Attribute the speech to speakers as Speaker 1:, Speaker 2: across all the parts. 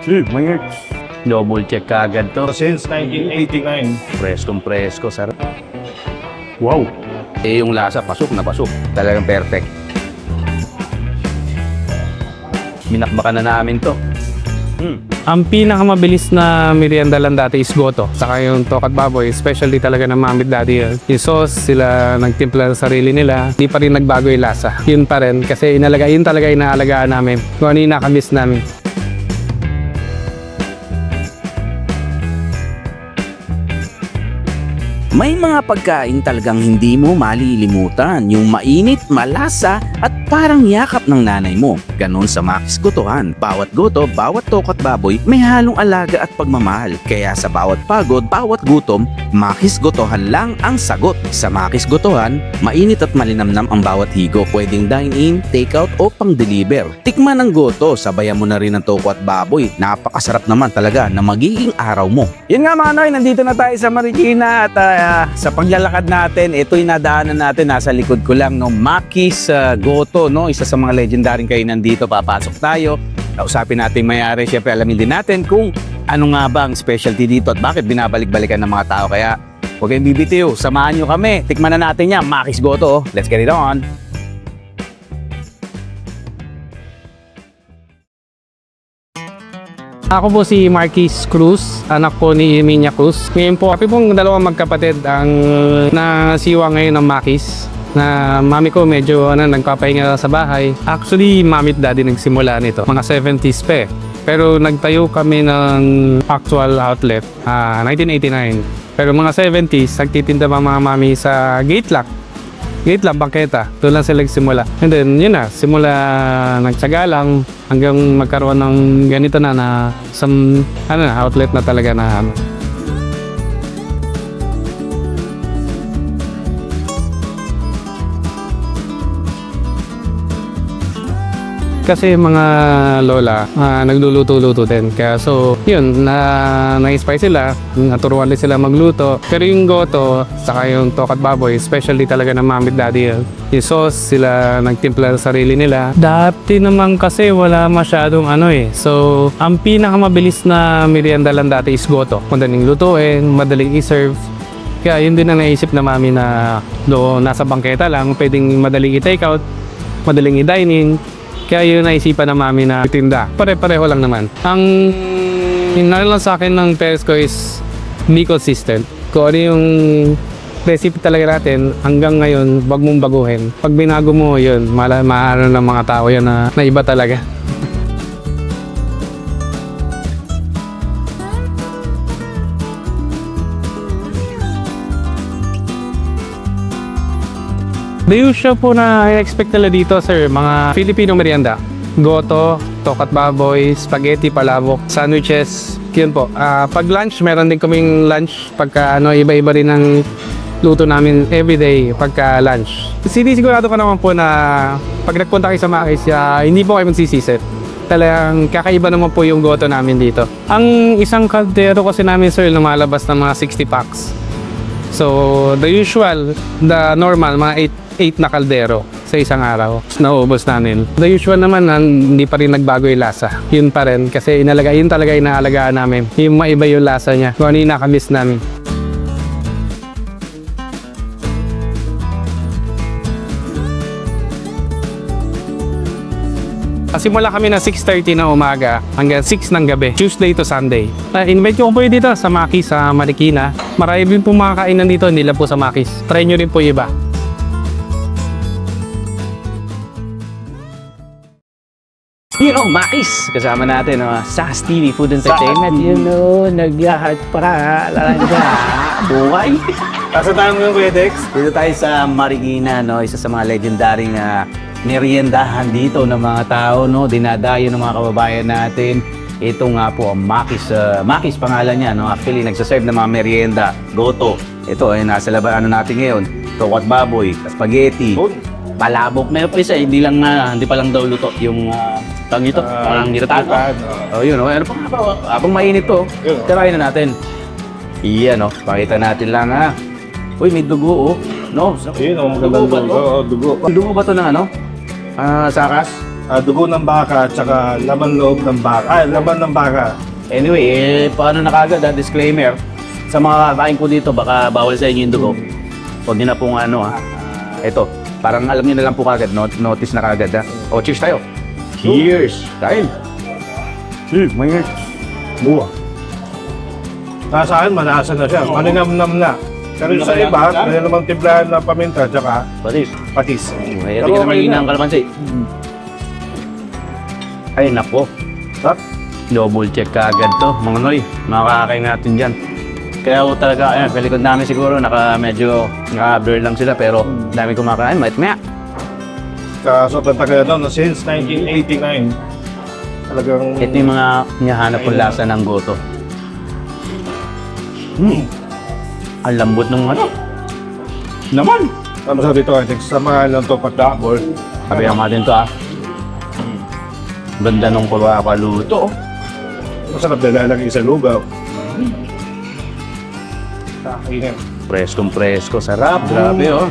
Speaker 1: Hmm, mayroon. Double check ka agad to.
Speaker 2: Since 1989.
Speaker 1: Preskong presko, sir. Wow. Eh, yung lasa, pasok na pasok. Talagang perfect. Minakbakan na namin to. Hmm.
Speaker 3: Ang pinakamabilis na merienda lang dati is goto. Saka yung tokat baboy, especially talaga ng mamit dati yun. Yung sauce, sila nagtimpla sa sarili nila. Di pa rin nagbago yung lasa. Yun pa rin. Kasi inalaga, yun talaga inaalagaan namin. Kung ano yung nakamiss namin.
Speaker 4: May mga pagkain talagang hindi mo malilimutan, yung mainit, malasa at parang yakap ng nanay mo. Ganon sa Makis Gotohan. Bawat goto, bawat tokot baboy, may halong alaga at pagmamahal. Kaya sa bawat pagod, bawat gutom, Makis Gotohan lang ang sagot. Sa Makis Gotohan, mainit at malinamnam ang bawat higo. Pwedeng dine-in, take-out o pang-deliver. Tikman ng goto, sabayan mo na rin ng toko at baboy. Napakasarap naman talaga na magiging araw mo.
Speaker 5: Yun nga mga Noy, nandito na tayo sa Marikina at sa paglalakad natin, ito'y nadaanan natin nasa likod ko lang no Makis ah, Goto, no, isa sa mga legendaryong kainan dito. Papasok tayo. Kausapin natin yung may-ari, syempre alamin din natin kung ano nga ba ang specialty dito at bakit binabalik-balikan ng mga tao. Kaya huwag kayong bibitiw, samahan nyo kami. Tikman na natin yan, Makis Goto. Let's get it on.
Speaker 3: Ako po si Marquis Cruz, anak po ni Emilia Cruz. Ngayon po, kami pong dalawang magkapatid ang nasiwa ngayon ng Makis na mami ko medyo ano, nagpapahinga sa bahay. Actually, mami at daddy nagsimula nito. Mga 70s pa eh. Pero nagtayo kami ng actual outlet, ah, 1989. Pero mga 70s, nagtitinda pa mga mami sa gate lock. Gate lang, bangketa. Doon lang sila nagsimula. And then, yun na, simula nagtsaga lang hanggang magkaroon ng ganito na na some, ano na, outlet na talaga na ano. Kasi mga lola, ah, nagluluto-luto din. Kaya so, yun, na na-inspire sila, naturuan din sila magluto. Pero yung goto, saka yung tokat baboy, especially talaga ng mami daddy yun. Yung sauce, sila nagtimpla sa sarili nila. Dati naman kasi wala masyadong ano eh. So, ang pinakamabilis na merienda lang dati is goto. Madaling lutuin, madaling i-serve. Kaya yun din ang naisip na mami na do nasa bangketa lang, pwedeng madaling i-take out, madaling i-dine-in. Kaya yun naisipan ng mami na tinda. Pare-pareho lang naman. Ang inano lang sa akin ng parents ko is be consistent. Kung ano yung recipe talaga natin, hanggang ngayon, wag mong baguhin. Pag binago mo yun, maano ng mga tao yun na, na iba talaga. The usual po na expect nila dito, sir, mga Filipino merienda. Goto, tokat baboy, spaghetti, palabok, sandwiches, yun po. Ah, pag lunch, meron din kaming lunch. Pagka ano, iba-iba rin ang luto namin everyday pagka lunch. Sinisigurado ko naman po na pag nagpunta kayo sa Makis, ah, hindi po kayo magsisisi. Talagang kakaiba naman po yung goto namin dito. Ang isang kaldero kasi namin, sir, lumalabas ng mga 60 packs. So, the usual, the normal, mga 8, 8 na kaldero sa isang araw. Nauubos namin. The usual naman, na hindi pa rin nagbago yung lasa. Yun pa rin. Kasi inalaga, yun talaga inaalagaan namin. Yung maiba yung lasa niya. Kung ano yung nakamiss namin. Simula kami na 6.30 na umaga hanggang 6 ng gabi, Tuesday to Sunday. Uh, invite ko po dito sa Makis, sa Marikina. Marami po mga kainan dito, hindi lang po sa Makis. Try nyo rin po iba.
Speaker 5: You know, Makis, kasama natin, no? SAS TV Food Entertainment. You know, naglahat para talaga. Buhay.
Speaker 2: Nasa tayo yung Kuya Dex?
Speaker 5: Dito tayo sa Marikina, no? Isa sa mga legendaryong uh, meriendahan dito ng mga tao, no? Dinadayo ng mga kababayan natin. Ito nga po ang Makis, uh, Makis pangalan niya, no? Actually, nagsaserve ng mga merienda, goto. Ito ay nasa laban ano natin ngayon. Tokot baboy, spaghetti,
Speaker 2: Food?
Speaker 5: palabok. Meron pa isa, hindi lang na, hindi pa lang daw luto yung uh, tawag ito,
Speaker 2: Ah,
Speaker 5: parang niratag.
Speaker 2: niratag,
Speaker 5: Oh, yun, oh. ano pa nga ba? Habang mainit to,
Speaker 2: Yun.
Speaker 5: tirahin na natin. Iyan, oh. Pakita natin lang, ha. Uy, may dugo, oh. No, sa-
Speaker 2: Ayun, oh,
Speaker 5: dugo
Speaker 2: magandang
Speaker 5: ba
Speaker 2: dugo.
Speaker 5: to?
Speaker 2: Oo, dugo.
Speaker 5: Dugo ba to ng ano? Ah, sakas?
Speaker 2: ah, dugo ng baka at saka laman loob ng baka. Ah, laman ng baka.
Speaker 5: Anyway, eh, paano na kagad, ah, disclaimer. Sa mga kakain ko dito, baka bawal sa inyo yung dugo. Huwag niyo na pong ano ha. Ito, parang alam niyo na lang po kagad, not notice na kagad ha. O, cheers tayo. Cheers! Kain! Cheers, mga Buwa.
Speaker 2: Ah, sa akin, malasa na siya. Maninam-nam na. Pero sa iba, may namang timplahan na paminta at saka
Speaker 5: Patis.
Speaker 2: patis.
Speaker 5: May
Speaker 2: Pero
Speaker 5: ito ka
Speaker 2: okay
Speaker 5: naman
Speaker 2: na.
Speaker 5: ng kalamansi. Ay, nako.
Speaker 2: Sarap.
Speaker 5: Double check ka agad to, mga noy. Makakakain natin dyan. Kaya ako talaga, ayun, sa likod namin siguro, naka medyo, naka-blur lang sila, pero dami kumakain, mait maya.
Speaker 2: Sa sobrang tagal na, no, since 1989. Talagang...
Speaker 5: Ito yung mga hinahanap kong lasa ng goto. Hmm. Ang lambot ng ano. Naman.
Speaker 2: Ano sa dito, I think, sa mga lang to patapol.
Speaker 5: Sabihan natin to ah. Ganda nung pagkakaluto. oh.
Speaker 2: Masarap na lalagay sa lugaw. Kakainin.
Speaker 5: Preskong presko, sarap. Grabe oh.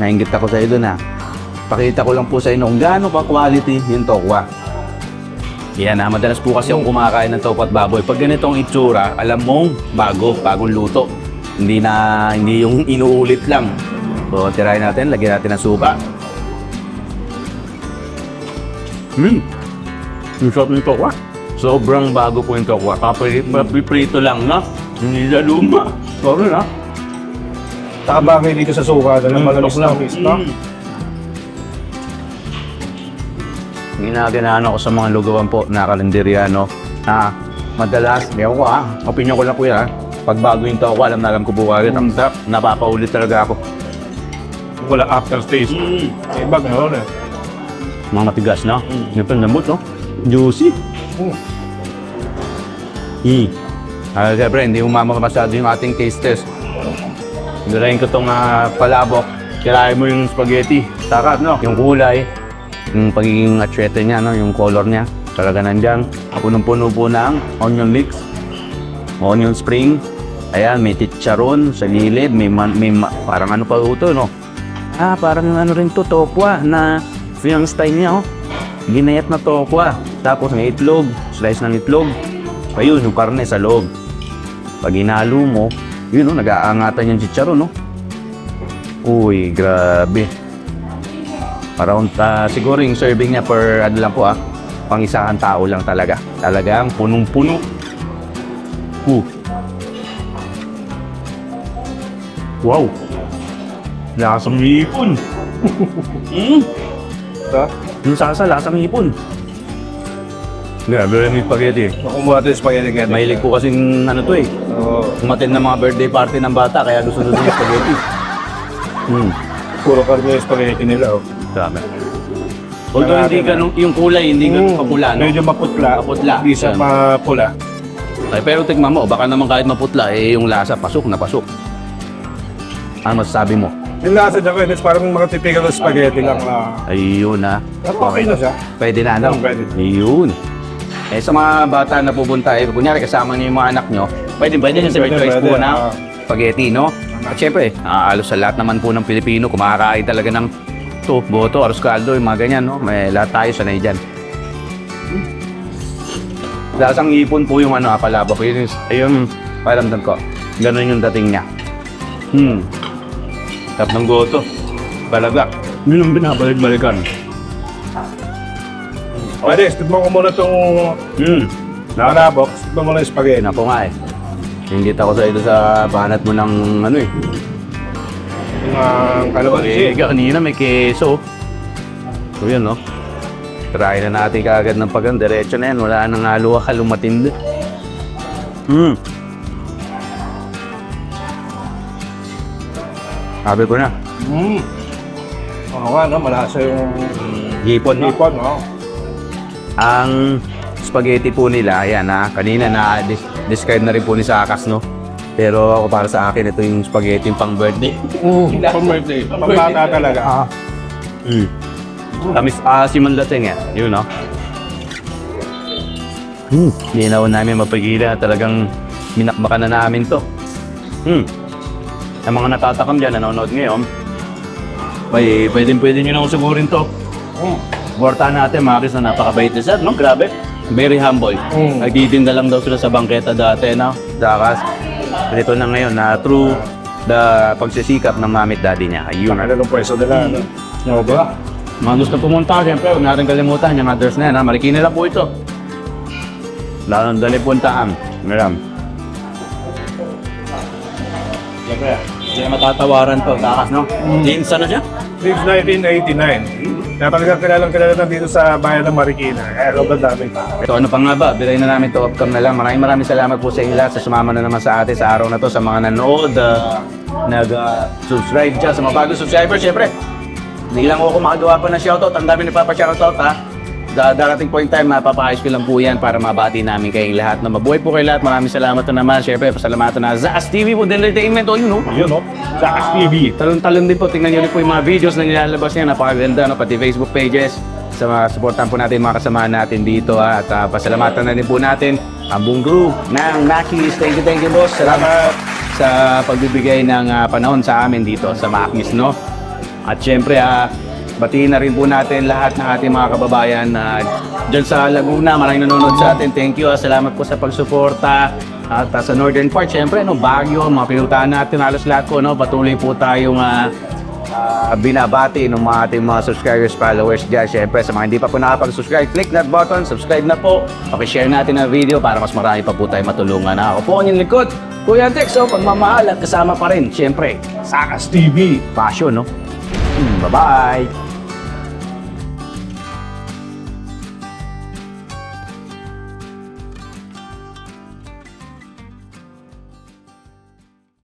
Speaker 5: Nainggit ako sa iyo doon ah. Pakita ko lang po sa inyo kung gaano ka quality yung tokwa. Yan ah, madalas po kasi akong kumakain ng tokwa at baboy. Pag ganitong itsura, alam mong bago, bagong luto. Hindi na, hindi yung inuulit lang. So, tirahin natin, lagyan natin ng suka. Hmm. Yung sarap ng tokwa. Sobrang bago po yung tokwa. Papiprito lang na. Hindi na luma. Sorry na.
Speaker 2: Saka bagay dito sa suka na malamis na miss, no?
Speaker 5: Mm. Ginaganaan ako sa mga lugawan po na kalenderya, no? Na madalas, di ako ah, opinion ko lang kuya, ah. pag bago yung tao ko, alam na alam ko po agad, ang sarap, napapaulit talaga ako.
Speaker 2: Wala aftertaste. Iba gano'n eh.
Speaker 5: Mga matigas, no? Yung panlamot, no? Juicy.
Speaker 2: Mm.
Speaker 5: Hmm. Ah, siyempre, hindi umama masyado yung ating taste test. Garayin ko itong ah, palabok. Kirahin mo yung spaghetti. Takat, no? Yung kulay, yung pagiging achete niya, no? Yung color niya. Talaga nandyan. Punong-puno po ng onion leeks, onion spring. Ayan, may chicharon sa gilid. May, man, may ma- parang ano pa ito, no? Ah, parang ano rin to, tokwa na yung style niya, oh. Ginayat na tokwa. Tapos may itlog, slice ng itlog. Ayun, yung karne sa loob. Pag inalo mo, yun, oh, nag-aangatan yung chicharon, no? Uy, grabe. Parang ah, siguro yung serving niya per ano lang po ah, pang isang tao lang talaga. Talagang punong-puno. Uh. Wow. Lasang hipon. mm.
Speaker 2: Ha?
Speaker 5: Yung sasa, lasang hipon. Grabe rin yung spaghetti.
Speaker 2: Nakumuha tayo spaghetti ganyan.
Speaker 5: Mahilig po kasing ano to eh.
Speaker 2: Oo.
Speaker 5: Umatin ng mga birthday party ng bata, kaya gusto nila yung spaghetti. Hmm.
Speaker 2: Puro karne yung spaghetti nila, oh.
Speaker 5: Grabe. Although hindi ganun, yung kulay, hindi ganun
Speaker 2: Mm,
Speaker 5: kapula, no?
Speaker 2: Medyo maputla.
Speaker 5: Maputla.
Speaker 2: Hindi siya
Speaker 5: Yan.
Speaker 2: mapula.
Speaker 5: Ay, pero tignan mo, baka naman kahit maputla, eh, yung lasa, pasok na pasok. Ano masasabi mo?
Speaker 2: Yung lasa niya, Kenneth, parang mga typical na spaghetti lang na...
Speaker 5: Ayun na.
Speaker 2: Pero okay na siya.
Speaker 5: Pwede na, ano?
Speaker 2: Mm, pwede.
Speaker 5: Ayun. Eh, sa mga bata na pupunta, eh, kunyari kasama niyo yung mga anak niyo, pwede, pwede niyo sa
Speaker 2: Pwede,
Speaker 5: choice po
Speaker 2: pwede,
Speaker 5: na
Speaker 2: ah.
Speaker 5: spaghetti, no? At syempre, halos sa lahat naman po ng Pilipino, kumakain talaga ng to, boto, arroz caldo, yung mga ganyan, no? May lahat tayo sanay dyan. Lasang ipon po yung ano, apalabok. Yun, yung- ayun, paramdam ko. Ganun yung dating niya. Hmm. Tap ng goto. Balaga. Yun ang binabalik-balikan.
Speaker 2: Pwede, tikman ko muna itong
Speaker 5: Hmm.
Speaker 2: nakalabok. Tikman mo na yung spaghetti.
Speaker 5: Yun ako nga eh. Ingit ako sa ito sa banat mo ng ano eh.
Speaker 2: Yung uh,
Speaker 5: Eh,
Speaker 2: kalamansi.
Speaker 5: kanina may keso. So yun no. Try na natin kaagad ng pagang. Diretso na yan. Wala nang halo-halo matindi. Hmm. Sabi ko na.
Speaker 2: Mm. Oo nga, no? Malasa yung
Speaker 5: Hipon no.
Speaker 2: hipon, no?
Speaker 5: Ang spaghetti po nila, ayan ha, kanina na describe na rin po ni Sakas, no? Pero ako para sa akin, ito yung spaghetti yung pang birthday.
Speaker 2: Mm. Pang birthday. Pang bata talaga.
Speaker 5: Mm. Tamis asim ang dating eh. Yun, no? Hmm. Hindi na namin mapagilan. Talagang minakbakan na namin to. Hmm. Ang mga natatakam dyan, nanonood ngayon, ay, pwede pwede nyo na ako sigurin to.
Speaker 2: Mm.
Speaker 5: Suportahan natin mga na napakabait ni Sir, no? Grabe. Very humble.
Speaker 2: Mm.
Speaker 5: Nagtitinda lang daw sila sa bangketa dati, no? Dakas. Ito na ngayon na through the pagsisikap ng mamit daddy niya. Ayun.
Speaker 2: Ano ng pwesto nila, no?
Speaker 5: Ano ba? Mga gusto pumunta, siyempre, huwag natin kalimutan yung address na yan. Ha? Marikina lang po ito. Lalong dali puntaan. Meron. Siyempre, hindi na matatawaran to. Takas, no? James, ano siya?
Speaker 2: Since 1989. Kaya talagang kilalang kilala na dito sa bayan ng Marikina. Kaya sobrang dami.
Speaker 5: So ano pa nga ba, bilay na namin to upcom na lang. Maraming maraming salamat po sa inyo lahat sa sumama na naman sa atin sa araw na to sa mga nanood, uh, nag-subscribe dyan sa mga bagong subscribers. Siyempre, hindi lang ako makagawa pa ng shoutout. Ang dami nagpapa-shoutout ha. Da darating point time, mapapaayos ko lang po yan para mabati namin kayong lahat. Na mabuhay po kayo lahat. Maraming salamat na naman. Siyempre, pasalamatan na Zas TV po, Entertainment. O yun, no?
Speaker 2: Yun, no? Sa TV.
Speaker 5: Talon-talon din po, tingnan nyo rin po yung mga videos na nilalabas niya, napakaganda, no? pati Facebook pages. Sa mga supportan po natin mga kasamahan natin dito ha? at ah, pasalamatan na din po natin ang buong group ng Makis. Thank you, thank you boss. Salamat sa pagbibigay ng ah, panahon sa amin dito sa Makis, no? At syempre, ah, batiin na rin po natin lahat ng ating mga kababayan na dyan sa Laguna. Maraming nanonood sa atin. Thank you. ah. Salamat po sa pagsuporta. At ah, sa northern part, syempre, no, Baguio, mga pinuntahan natin, halos lahat po, no, patuloy po tayong ah, ah, binabati ng mga ating mga subscribers, followers dyan. Syempre, sa mga hindi pa po nakapag-subscribe, click that button, subscribe na po. Pakishare natin ang video para mas marami pa po tayo matulungan. Ako po ang likod. Kuya Tex, oh, pagmamahal at kasama pa rin, syempre,
Speaker 2: Sakas TV.
Speaker 5: passion, no? Hmm, Bye-bye!